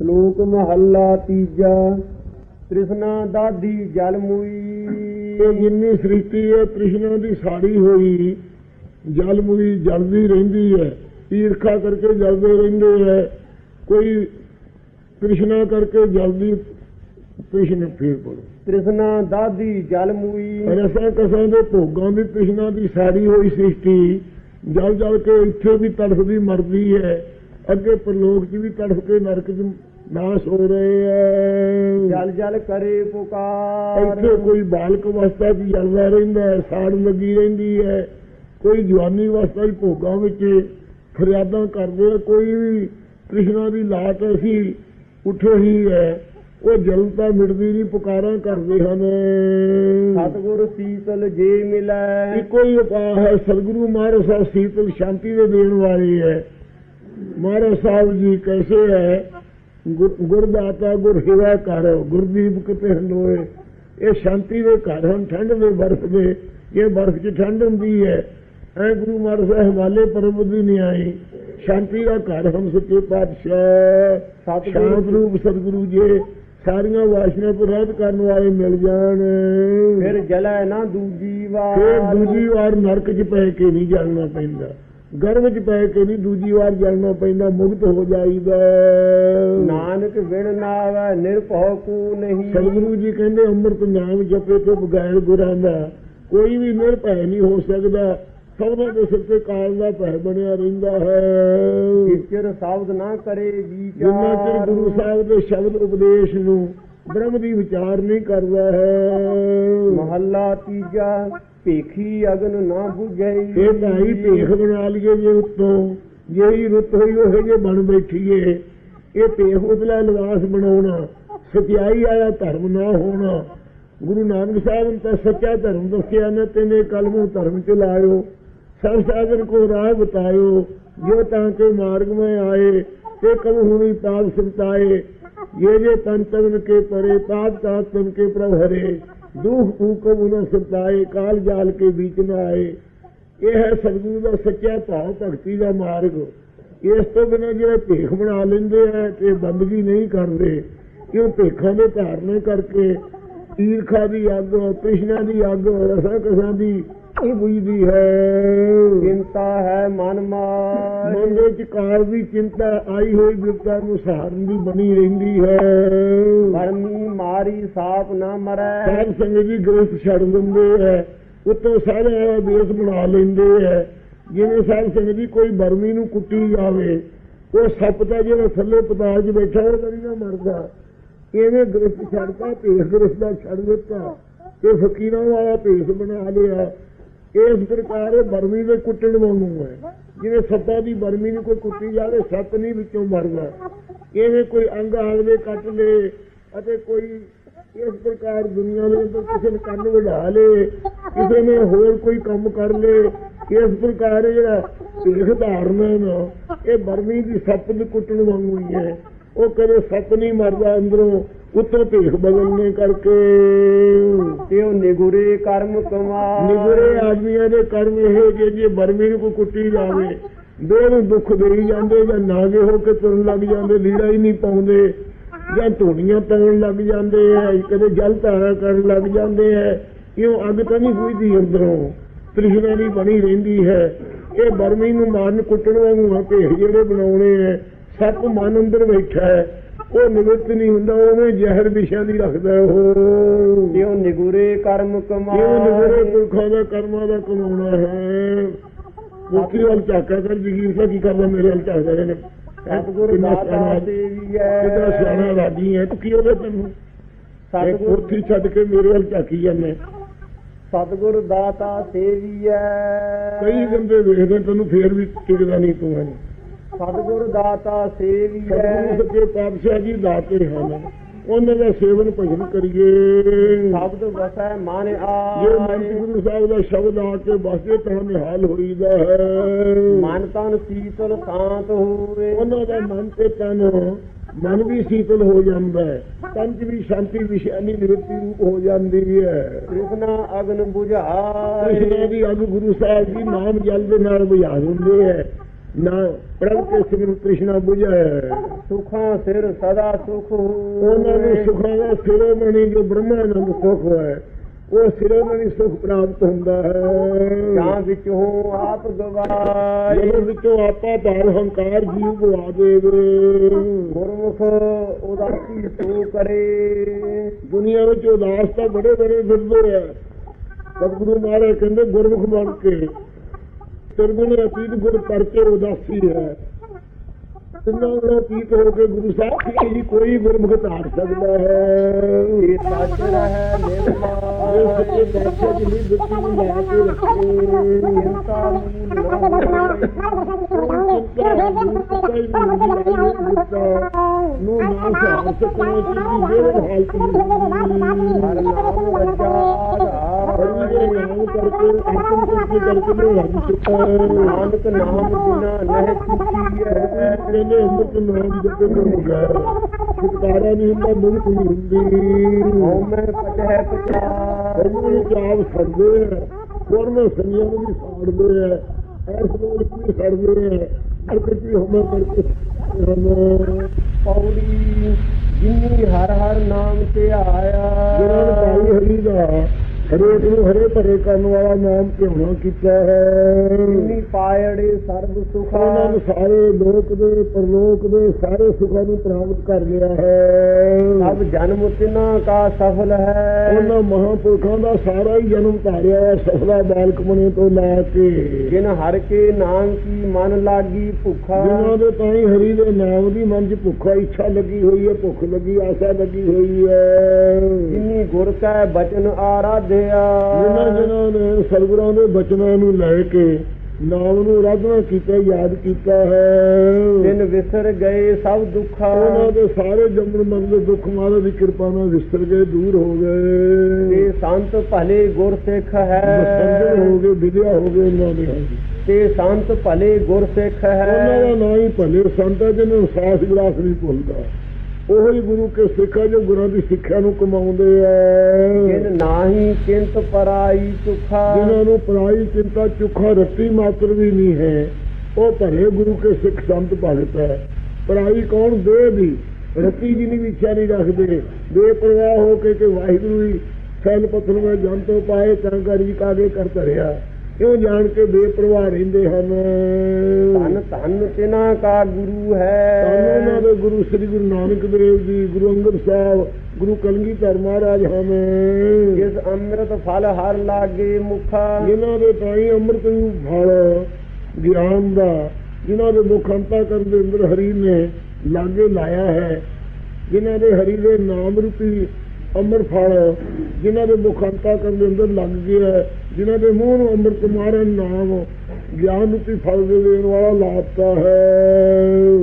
ਸ਼ਲੋਕ ਮਹੱਲਾ ਤੀਜਾ ਤ੍ਰਿਸ਼ਨਾ ਦਾਦੀ ਜਲ ਮੂਈ। ਇਹ ਜਿੰਨੀ ਸ੍ਰਿਸ਼ਟੀ ਹੈ ਕ੍ਰਿਸ਼ਨ ਦੀ ਸਾੜੀ ਹੋਈ ਜਲ ਮੁਈ ਜਲਦੀ ਰਹਿੰਦੀ ਹੈ ਈਰਖਾ ਕਰਕੇ ਜਲਦੇ ਰਹਿੰਦੇ ਹੈ। ਕੋਈ ਕ੍ਰਿਸ਼ਨਾ ਕਰਕੇ ਜਲਦੀ ਕ੍ਰਿਸ਼ਨ ਫੇਰ ਪੜੋ ਤ੍ਰਿਸ਼ਨਾ ਦਾਦੀ ਜਲ ਮੂਈ। ਰਸਾਂ ਕਸਾਂ ਦੇ ਭੋਗਾਂ ਦੀ ਕ੍ਰਿਸ਼ਨਾ ਦੀ ਸਾੜੀ ਹੋਈ ਸ੍ਰਿਸ਼ਟੀ ਜਲ ਜਲ ਕੇ ਇੱਥੇ ਵੀ ਤੜਫਦੀ ਮਰਦੀ ਹੈ ਅੱਗੇ ਪ੍ਰਲੋਕ 'ਚ ਵੀ ਤੜਫ ਕੇ ਨਰਕ 'ਚ ਨਾਸ ਹੋ ਰਹੇ ਹੈ ਜਲ ਜਲ ਕਰੇ ਪੁਕਾਰ। ਇੱਥੇ ਕੋਈ ਬਾਲਕ ਅਵਸਥਾ 'ਚ ਜਲਦਾ ਰਹਿੰਦਾ ਹੈ ਸਾੜ ਲੱਗੀ ਰਹਿੰਦੀ ਹੈ। ਕੋਈ ਜਵਾਨੀ ਅਵਸਥਾ 'ਚ ਭੋਗਾਂ ਵਿੱਚ ਫਰਿਆਦਾਂ ਕਰਦੇ ਕੋਈ ਵੀ ਕ੍ਰਿਸ਼ਨਾ ਦੀ ਲਾਟ ਐਸੀ ਉੱਠੇ ਹੀ ਹੈ। ਉਹ ਜਲਤਾ ਮਿਟਦੀ ਨਹੀਂ ਪੁਕਾਰਾਂ ਕਰਦੇ ਹਨ। ਸਤਿਗੁਰ ਸੀਤਲ ਜੇ ਮਿਲੈ। ਇੱਕੋ ਹੀ ਉਪਾਅ ਹੈ ਸਤਿਗੁਰੂ ਮਹਾਰਾਜ ਸਾਹਿਬ ਸੀਤਲ ਸ਼ਾਂਤੀ ਦੇ ਦੇਣ ਵਾਲੇ ਹੈ। ਮਹਾਰਾਜ ਸਾਹਿਬ ਜੀ ਕੈਸੇ ਹੈ ਗੁਰ- ਗੁਰਦਾਤਾ ਗੁਰ ਹਿਵਾ ਕਰ ਗੁਰਦੀਪ ਕਿਤੇ ਹਲੋਏ ਇਹ ਸ਼ਾਂਤੀ ਦੇ ਘਰ ਹਨ ਠੰਡ ਦੇ ਬਰਫ਼ ਦੇ। ਇਹ ਬਰਫ਼ 'ਚ ਠੰਡ ਹੁੰਦੀ ਹੈ। ਐ ਗੁਰੂ ਮਹਾਰਾਜ ਸਾਹਿਬ ਹਿਮਾਲੇ ਪਰਬਤ ਦੀ ਨਹੀਂ ਆਈ। ਸ਼ਾਂਤੀ ਦਾ ਘਰ ਹਮ ਸੱਚੇ ਪਾਤਸ਼ਾਹ। ਸਤਿਗੁਰੂ ਸ਼ਾਂਤ ਰੂਪ ਸਤਿਗੁਰੂ ਜੀ। ਸਾਰੀਆਂ ਵਾਸ਼ਨਾ ਤੋਂ ਰਹਿਤ ਕਰਨ ਵਾਲੇ ਮਿਲ ਜਾਣ। ਫਿਰ ਜਲੈ ਨਾ ਦੂਜੀ ਵਾਰ। ਫਿਰ ਦੂਜੀ ਵਾਰ ਨਰਕ 'ਚ ਪੈ ਕੇ ਨਹੀਂ ਜਲਣਾ ਪੈਂਦਾ। ਗਰਭ 'ਚ ਪੈ ਕੇ ਨਹੀਂ ਦੂਜੀ ਵਾਰ ਜਲਣਾ ਪੈਂਦਾ ਮੁਕਤ ਹੋ ਜਾਈਦਾ। ਨਾਨਕ ਵਿਣ ਨਾਵੈ ਨਿਰਭਉ ਕੂ ਨਹੀਂ। ਸਤਿਗੁਰੂ ਜੀ ਕਹਿੰਦੇ ਅੰਮ੍ਰਿਤ ਨਾਮ ਜਪੇ ਤੋਂ ਬਗੈਰ ਗੁਰਾਂ ਦਾ ਕੋਈ ਵੀ ਨਿਰਭੈ ਨਹੀਂ ਹੋ ਸਕਦਾ। ਸਭਨਾਂ ਦੇ ਸਿਰ ਤੇ ਕਾਲ ਦਾ ਭੈ ਬਣਿਆ ਰਹਿੰਦਾ ਹੈ। ਕਿਚਰ ਸ਼ਬਦ ਨਾ ਕਰੇ ਜਿੰਨਾ ਚਿਰ ਵਿਚਾਰ ਗੁਰੂ ਸਾਹਿਬ ਦੇ ਸ਼ਬਦ ਉਪਦੇਸ਼ ਨੂੰ ਬ੍ਰਹਮ ਦੀ ਵਿਚਾਰ ਨਹੀਂ ਕਰਦਾ ਹੈ। ਮਹੱਲਾ ਤੀਜਾ ਭੇਖੀ ਅਗਨ ਨਾ ਬੁਝੈ। ਇਹ ਢਾਈ ਭੇਖ ਬਣਾ ਲਈਏ ਜੇ ਉੱਤੋਂ। ਜਿਹੜੀ ਰੁੱਤ ਹੋਈ, ਉਹ ਜੇ ਬਣ ਬੈਠੀਏ। ਇਹ ਭੇਖ ਉਤਲਾ ਲਿਵਾਸ ਬਣਾਉਣਾ। ਸਤਿਆਈ ਆਇਆ ਧਰਮ ਨਾ ਹੋਣਾ। ਗੁਰੂ ਨਾਨਕ ਸਾਹਿਬ ਨੇ ਤਾਂ ਸੱਚਾ ਧਰਮ ਦੱਸਿਆ ਨਾ, ਤੈਨੇ ਕਲਮੂ ਧਰਮ ਚ ਲਾਇਓ। ਸਭ ਸਾਧਨ ਕੋ ਰਾਹ ਬਤਾਇਓ। ਜੋ ਤਾਂ ਕੇ ਮਾਰਗ ਮੈਂ ਆਏ, ਤੇ ਕਬ ਹੁਣੀ ਪਾਪ ਸਿਮਤਾਏ ये ਜੇ ਤਨ ਤਨ ਕੇ ਪਰੇ पाप ਤਾਂ तन ਕੇ ਪ੍ਰਭ ਹਰੇ। ਦੂਹ ਕੋ ਉਹਨਾਂ ਸਤਾਏ ਕਾਲ ਜਾਲ ਕੇ ਵਿੱਚ ਨਾ ਆਏ। ਇਹ ਹੈ ਸਤਿਗੁਰੂ ਦਾ ਸੱਚਾ ਭਾਵ, ਭਗਤੀ ਦਾ ਮਾਰਗ। ਇਸ ਤੋਂ ਬਿਨਾਂ ਜਿਹੜੇ ਭੇਖ ਬਣਾ ਲੈਂਦੇ ਆ ਤੇ ਬੰਦਗੀ ਨਹੀਂ ਕਰਦੇ ਕਿ ਭੇਖਾਂ ਦੇ ਧਾਰਨੇ ਕਰਕੇ ਈਰਖਾ ਦੀ ਅੱਗ ਤ੍ਰਿਸ਼ਨਾ ਦੀ ਅੱਗ ਰਸਾਂ ਕਸਾਂ ਦੀ ਇਹ ਬੁਝਦੀ ਹੈ। ਚਿੰਤਾ ਹੈ ਮਨ ਮਾਰ। ਮਨ ਦੇ ਵਿੱਚ ਕਾਲ ਦੀ ਚਿੰਤਾ ਆਈ ਹੋਈ ਬਿਰਤਾ ਨੂੰ ਸਹਾਰਨ ਦੀ ਬਣੀ ਰਹਿੰਦੀ ਹੈ। ਮਰਮੀ ਮਾਰੀ ਸਾਪ ਨਾ ਮਰੈ। ਸਾਧ ਸੰਗਤ ਜੀ ਗ੍ਰਸਥ ਛੱਡ ਦਿੰਦੇ ਹੈ। ਉੱਤੋਂ ਸਾਰੇ ਬੇਸ ਬਣਾ ਲੈਂਦੇ ਹੈ। ਜਿਵੇਂ ਸਾਧ ਸੰਗਤ ਜੀ ਕੋਈ ਬਰਮੀ ਨੂੰ ਕੁੱਟੀ ਜਾਵੇ ਉਹ ਸੱਪ ਤਾਂ ਜਿਹੜਾ ਥੱਲੇ ਪਤਾਲ 'ਚ ਬੈਠਾ ਉਹ ਕਦੀ ਨਾ ਮਰਦਾ। ਇਹਨੇ ਗ੍ਰਸਥ ਛੱਡਤਾ ਭੇਸ ਗ੍ਰਸਥ ਦਾ ਛੱਡ ਦਿੱਤਾ। ਤੇ ਫਕੀਰਾਂ ਵਾਲਾ ਭੇਸ ਬਣਾ ਲਿਆ। ਇਸ ਪ੍ਰਕਾਰ ਇਹ ਬਰਮੀ ਦੇ ਕੁੱਟਣ ਵਾਂਗੂ ਹੈ। ਜਿਵੇਂ ਸੱਤਾ ਦੀ ਬਰਮੀ ਨੂੰ ਕੋਈ ਕੁੱਟੀ ਜਾਵੇ, ਸੱਤ ਨਹੀਂ ਵਿੱਚੋਂ ਮਰਦਾ ਇਹਨੇ ਕੋਈ ਅੰਗ ਆਗਲੇ ਕੱਟ ਲੇ ਅਤੇ ਕੋਈ ਇਸ ਪ੍ਰਕਾਰ ਦੁਨੀਆ ਦੇ ਅੰਦਰ ਕਿਸੇ ਨੇ ਕੰਨ ਵਢਾ ਲੇ, ਕਿਸੇ ਨੇ ਹੋਰ ਕੋਈ ਕੰਮ ਕਰ ਲੇ, ਇਸ ਪ੍ਰਕਾਰ ਜਿਹੜਾ ਭੇਖ ਧਾਰਨਾ ਨਾ, ਇਹ ਬਰਮੀ ਦੀ ਸੱਤ ਨੂੰ ਕੁੱਟਣ ਵਾਂਗੂ ਹੀ ਹੈ। ਉਹ ਕਦੇ ਸੱਤ ਨਹੀਂ ਮਰਦਾ ਅੰਦਰੋਂ ਉੱਤੋਂ ਭੇਖ ਬਦਲਨੇ ਕਰਕੇ। ਤੇ ਉਹ ਨਿਗੁਰੇ ਕਰਮ ਕਮਾਰ ਨਿਗਰੇ ਆਦਮੀਆਂ ਦੇ ਕਰਮ ਇਹ ਜੇ ਜੇ ਬਰਮੀ ਨੂੰ ਕੋਈ ਕੁੱਟੀ ਜਾਵੇ ਦੇਹ ਨੂੰ ਦੁੱਖ ਦੇਈ ਜਾਂਦੇ ਜਾਂ ਨਾਗੇ ਹੋ ਕੇ ਤੁਰਨ ਲੱਗ ਜਾਂਦੇ ਲੀੜਾ ਹੀ ਨਹੀਂ ਪਾਉਂਦੇ ਜਾਂ ਧੂਣੀਆਂ ਪਾਉਣ ਲੱਗ ਜਾਂਦੇ ਐ ਕਦੇ ਜਲ ਧਾਰਾ ਕਰਨ ਲੱਗ ਜਾਂਦੇ ਐ ਕਿਉਂ ਅੱਗ ਤਾਂ ਨਹੀਂ ਬੁਝਦੀ ਅੰਦਰੋਂ ਤ੍ਰਿਸ਼ਨਾ ਨਹੀਂ ਬਣੀ ਰਹਿੰਦੀ ਹੈ। ਇਹ ਬਰਮੀ ਨੂੰ ਮਾਰਨ ਕੁੱਟਣ ਵਾਂਗੂ ਆ ਭੇਖ ਜਿਹੜੇ ਬਣਾਉਣੇ ਐ ਸੱਪ ਮਨ ਅੰਦਰ ਬੈਠਾ ਹੈ। ਉਹ ਨਿਵਰਤ ਨਹੀਂ ਹੁੰਦਾ ਉਵੇਂ ਜ਼ਹਿਰ ਵਿਸ਼ਾ ਦੀ ਰੱਖਦਾ ਉਹ। ਉਹ ਨਿਗੁਰੇ ਕਰਮ ਇਹ ਕਮਾਰ ਨਿਗਰੇ ਪੁਰਖਾਂ ਦਾ ਕਰਮਾਂ ਦਾ ਕਮਾਉਣਾ ਹੈ? ਮੁਖੀ ਵੱਲ ਝਾਕਾ ਕਰ ਜਗੀਰ ਸਾਹਿਬ ਕੀ ਕਰਦਾ ਮੇਰੇ ਵੱਲ ਝਾਕਦਾ ਰਹੇ ਨੇ ਸਤਿਗੁਰ ਸੇਵੀ ਕਿਹਦਾ ਹੈ। ਸਿਆਣਾ ਰਾਜੀ ਹੈ ਤੂੰ ਕੀ ਉਹਦੇ ਤੈਨੂੰ? ਸਤਿਗੁਰ ਪੁਰਖੀ ਛੱਡ ਕੇ ਮੇਰੇ ਵੱਲ ਝਾਕੀ ਜਾਂਦੇ ਸਤਿਗੁਰ ਦਾਤਾ ਸੇਵੀ ਹੈ। ਕਈ ਬੰਦੇ ਵੇਖਦੇ ਤੈਨੂੰ ਫੇਰ ਵੀ ਟਿਕਦਾ ਨਹੀਂ ਤੂੰ ਹੈ ਸਤਿਗੁਰ ਦਾਤਾ ਸੇਵੀ ਸਤਿਗੁਰੂ ਹੈ ਸੱਚੇ ਪਾਤਸ਼ਾਹ ਜੀ ਦਾਤੇ ਹਨ। ਉਹਨਾਂ ਦਾ ਸੇਵਨ ਭਜਨ ਕਰੀਏ। ਸ਼ਬਦ ਵਸੈ ਮਨ ਜੇ ਆਏ। ਮਨ ਗੁਰੂ ਸਾਹਿਬ ਦਾ ਸ਼ਬਦ ਆ ਕੇ ਬਸਦੇ ਤਾਂ ਨਿਹਾਲ ਹੋਈਦਾ ਹੈ। ਮਨ ਤਨ ਸੀਤਲ ਸ਼ਾਂਤ ਹੋਵੇ। ਉਹਨਾਂ ਦਾ ਮਨ ਤੇ ਤਨ ਮਨ ਵੀ ਸੀਤਲ ਹੋ ਜਾਂਦਾ ਹੈ। ਤਨ 'ਚ ਵੀ ਸ਼ਾਂਤੀ ਵਿਸ਼ਾਨੀ ਨਿਵਰਤੀ ਰੂਪ ਹੋ ਜਾਂਦੀ ਹੈ। ਕ੍ਰਿਸ਼ਨਾ ਅਗਨ ਕ੍ਰਿਸ਼ਨਾ 부ਝਾਏ ਦੀ ਅੱਗ ਗੁਰੂ ਸਾਹਿਬ ਜੀ ਨਾਮ ਜਲ ਦੇ ਨਾਲ ਬੁਝਾ ਦਿੰਦੇ ਹੈ। ਨਾ ਪ੍ਰਭ ਕੇ ਸਿਮਰਨ ਕ੍ਰਿਸ਼ਨਾ 부ਝਾਇਆ ਸੁਖਾਂ ਸਿਰ ਸਦਾ ਸੁਖ ਉਹਨਾਂ ਨੂੰ ਸੁਖਾਂ ਦਾ ਸਿਰੋਮਣੀ ਜੋ ਬ੍ਰਹਮਾਨੰਦ ਸੁਖ ਹੈ ਉਹ ਸਿਰੋਮਣੀ ਸੁਖ ਪ੍ਰਾਪਤ ਹੁੰਦਾ ਜਾਂ ਹੈ ਵਿੱਚ ਹੋ ਆਪ ਗਵਾਏ। ਜਦੋਂ ਵਿੱਚੋਂ ਆਪਾ ਭਾਰ ਹੰਕਾਰ ਜੀਵ ਗਵਾ ਦੇਵੇ। ਗੁਰਮੁਖ ਉਦਾਸੀ ਸੋ ਕਰੇ। ਦੁਨੀਆ ਵਿੱਚ ਉਦਾਸ ਤਾਂ ਬੜੇ ਬੜੇ ਫਿਰਦੇ ਆ ਸਤਿਗੁਰੂ ਮਹਾਰਾਜ ਕਹਿੰਦੇ ਗੁਰਮੁਖ ਬਣ ਕੇ ਤਿਰਗੁਣ ਅਤੀਤ ਗੁਰ ਪਰਚੇ ਉਦਾਸੀ ਹੈ। ਤਿੰਨਾਂ ਨੂੰ ਅਤੀਤ ਹੋ ਕੇ ਗੁਰੂ ਸਾਹਿਬ? ਕੀ ਜੀ ਕੋਈ ਗੁਰਮੁਖ ਧਾਰ ਸਕਦਾ ਹੈ। ਇਹ ਸੱਚ ਰਹਿ ਇਹ ਨਿਰਮਾਨ ਸੱਚੇ ਪਾਤਸ਼ਾਹ ਜੀ ਦੀ ਦਿੱਤੀ ਨੂੰ ਲਾ ਕੇ ਰੱਖੇ। ਮੂਲ ਨਾ ਨੂੰ ਨਾ ਸਾਹ ਸਕਣਾ ਕਿ ਜਿਹੜੇ ਹਾਲਤ ਨੂੰ ਹਰ ਨਾਮ ਦੇ ਅੰਤਮ ਕਰਕੇ ਕਰਕੇ ਮੈਂ ਰੱਜ ਨਾਨਕ ਨਾਮ ਬਿਨਾ ਨਹਿ ਚੁੱਕੀ ਹੈ ਕਹਿੰਦੇ ਅੰਮ੍ਰਿਤ ਨਾਮ ਜਪੇ ਨੂੰ ਗਿਆ ਨਹੀਂ ਹੁੰਦਾ ਮੁਕਤ ਨਹੀਂ ਹੁੰਦੀ ਹਉ ਮੈਂ ਪਟਹਿ ਪਚਾ ਹਰੀ ਚਾਪ ਛੱਡਦੇ ਆ ਕੋਰਮੇ ਵੀ ਸਾੜਦੇ ਆ ਐਸ ਲੋਕ ਵੀ ਛੱਡਦੇ ਆ ਹਰ ਕੋਈ ਹਮੇ ਕਰਕੇ ਹਨ ਪੌੜੀ ਜਿਨੀ ਹਰ ਹਰ ਨਾਮ ਤੇ ਆਇਆ। ਜਿਹਨਾਂ ਨੇ ਭਾਈ ਹਰੀ ਦਾ। ਹਰੇਕ ਨੂੰ ਹਰੇ ਭਰੇ ਕਰਨ ਵਾਲਾ ਨਾਮ ਧਿਆਉਣਾ ਕੀਤਾ ਹੈ। ਜਿਨੀ ਪਾਇੜੇ ਸਰਬ ਸੁਖਾ ਉਹਨਾਂ ਨੂੰ ਸਾਰੇ ਲੋਕ ਦੇ ਪਰਲੋਕ ਦੇ ਸਾਰੇ ਸੁੱਖਾਂ ਨੂੰ ਪ੍ਰਾਪਤ ਕਰ ਲਿਆ ਹੈ। ਸਭ ਜਨਮ ਤਿਨਾ ਕਾ ਸਫਲ ਹੈ। ਉਹਨਾਂ ਮਹਾਪੁਰਖਾਂ ਦਾ ਸਾਰਾ ਹੀ ਜਨਮ ਧਾਰਿਆ ਹੈ ਸਫਲਾ ਬਾਲਕ ਮਣੇ ਤੋਂ ਲਾ ਕੇ। ਜਿਨ ਹਰ ਕੇ ਨਾਮ ਕੀ ਮਨ ਲਾਗੀ ਭੁਖਾ। ਜਿਨ੍ਹਾਂ ਦੇ ਤਾਈ ਹਰੀ ਦੇ ਨਾਮ ਦੀ ਮਨ 'ਚ ਭੁੱਖਾ ਇੱਛਾ ਲੱਗੀ ਹੋਈ ਹੈ ਭੁੱਖ ਲੱਗੀ ਆਸਾ ਲੱਗੀ ਹੋਈ ਹੈ। ਜਿਨੀ ਗੁਰ ਕੈ ਬਚਨ ਆਰਾਧਿਆ ਜਿਨ੍ਹਾਂ ਜਿਨ੍ਹਾਂ ਨੇ ਸਤਿਗੁਰਾਂ ਦੇ ਬਚਨਾਂ ਨੂੰ ਲੈ ਕੇ ਨਾਮ ਨੂੰ ਰਾਧਨਾ ਕੀਤਾ ਯਾਦ ਕੀਤਾ ਹੈ। ਤਿਨ ਵਿਸਰ ਗਏ ਸਭ ਦੁਖਾ। ਉਹਨਾਂ ਦੇ ਸਾਰੇ ਜੰਮਣ ਮਰਨ ਦੇ ਦੁੱਖ ਮਾਰੇ ਦੀ ਕਿਰਪਾ ਨਾਲ ਵਿਸਰ ਗਏ ਦੂਰ ਹੋ ਤੇ ਗਏ ਸੰਤ ਭਲੇ ਗੁਰ ਸਿੱਖ ਹੈ। ਸੰਜਨ ਹੋ ਗਏ ਵਿਦਿਆ ਹੋ ਗਏ ਉਹਨਾਂ ਦੇ। ਤੇ ਸੰਤ ਭਲੇ ਗੁਰ ਸਿੱਖ ਉਹਨਾਂ ਹੈ ਦਾ ਨਾਂ ਹੀ ਭਲੇ ਸੰਤ ਹੈ ਜਿਹਨੂੰ ਸਾਸ ਵਿਲਾਸ ਨਹੀਂ ਭੁੱਲਦਾ। ਉਹ ਹੀ ਗੁਰੂ ਕੇ ਸਿੱਖ ਜੋ ਗੁਰਾਂ ਦੀ ਸਿੱਖਿਆ ਨੂੰ ਕਮਾਉਂਦੇ ਜਿਨ ਆ ਨਾਹੀ ਚਿੰਤ ਪਰਾਈ ਸੁਖਾ ਜਿਨ੍ਹਾਂ ਨੂੰ ਪਰਾਈ ਚਿੰਤਾ ਚੁੱਖਾ ਰੱਤੀ ਮਾਤਰ ਵੀ ਨਹੀਂ ਹੈ ਉਹ ਭਲੇ ਗੁਰੂ ਕੇ ਸਿੱਖ ਸੰਤ ਭਗਤ ਹੈ। ਪਰਾਈ ਕੌਣ? ਦੇ ਦੀ। ਰੱਤੀ ਜੀ ਵੀ ਇੱਛਾ ਨਹੀਂ ਰੱਖਦੇ। ਬੇਪਰਵਾਹ ਹੋ ਕੇ ਕਿ ਵਾਹਿਗੁਰੂ ਹੀ ਸੈਲ ਪੱਥਰ ਵਿੱਚ ਜਨ ਤੋਂ ਪਾਏ ਤਾਂ ਕਰੀ ਕਾਗੇ ਕਰ ਧਰਿਆ। ਕਿਉਂ ਜਾਣ ਕੇ ਬੇਪਰਵਾਹ ਰਹਿੰਦੇ ਹਨ? ਧਨ ਧਨ ਤਿਨਾ ਕਾ ਗੁਰੂ ਧੰਨ ਉਹਨਾਂ ਹੈ ਦੇ ਗੁਰੂ ਸ੍ਰੀ ਗੁਰੂ ਨਾਨਕ ਦੇਵ ਜੀ ਗੁਰੂ ਅੰਗਦ ਸਾਹਿਬ ਗੁਰੂ ਕਲਗੀਧਰ ਮਹਾਰਾਜ ਹਨ ਜਿਸ ਅੰਮ੍ਰਿਤ ਫਲ ਹਰ ਲਾਗੇ ਮੁਖਾ। ਜਿਨ੍ਹਾਂ ਦੇ ਤਾਈ ਅੰਮ੍ਰਿਤ ਨੂੰ ਫਲ ਗਿਆਨ ਦਾ ਜਿਨ੍ਹਾਂ ਦੇ ਮੁਖ ਅੰਤਾ ਕਰਨ ਦੇ ਅੰਦਰ ਹਰੀ ਨੇ ਲਾਗੇ ਲਾਇਆ ਹੈ ਜਿਨ੍ਹਾਂ ਦੇ ਹਰੀ ਦੇ ਨਾਮ ਰੂਪੀ ਅੰਮ੍ਰਿਤ ਫਲ ਜਿਨ੍ਹਾਂ ਦੇ ਮੁਖ ਕਰਨ ਦੇ ਅੰਦਰ ਲੱਗ ਗਿਆ ਹੈ, ਜਿਨ੍ਹਾਂ ਦੇ ਮੂੰਹ ਨੂੰ ਅੰਮ੍ਰਿਤ ਮਾਰਨ ਨਾਮ ਗਿਆਨ ਰੂਪੀ ਫਲ ਦੇ ਦੇਣ ਵਾਲਾ ਲਾਪਤਾ ਹੈ।